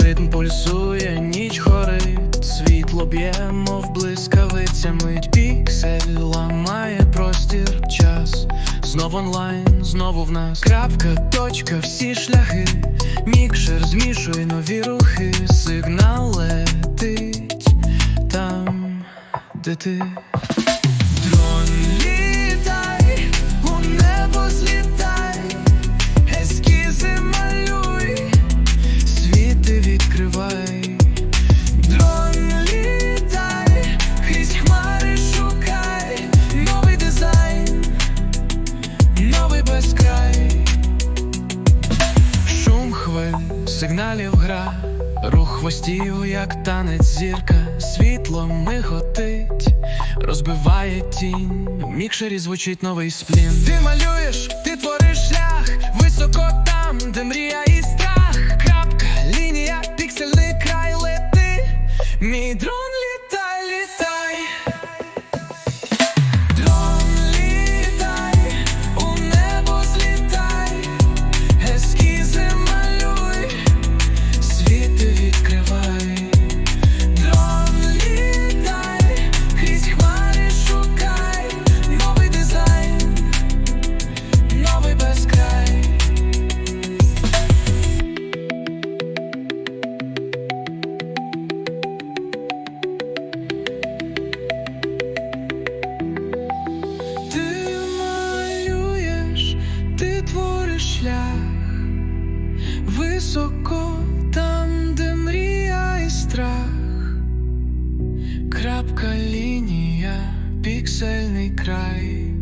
Ритм пульсує, ніч хорить, світло б'є, мов блискавиця мить Піксель ламає простір час, знов онлайн, знову в нас. Крапка, точка, всі шляхи, мікшер змішує нові рухи, сигнал летить там, де ти. Відкривай. Дрон літай, крізь новий дизайн, новий безкрай. Шум хвиль, сигналів гра, рух хвостів, як танець зірка, світло миготить, розбиває тінь, в мікшері звучить новий сплін. Ти малюєш, ти твориш шлях, високо там, де мрія лети. Мій високо там, де мрія і страх. Крапка лінія, піксельний край,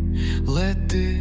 лети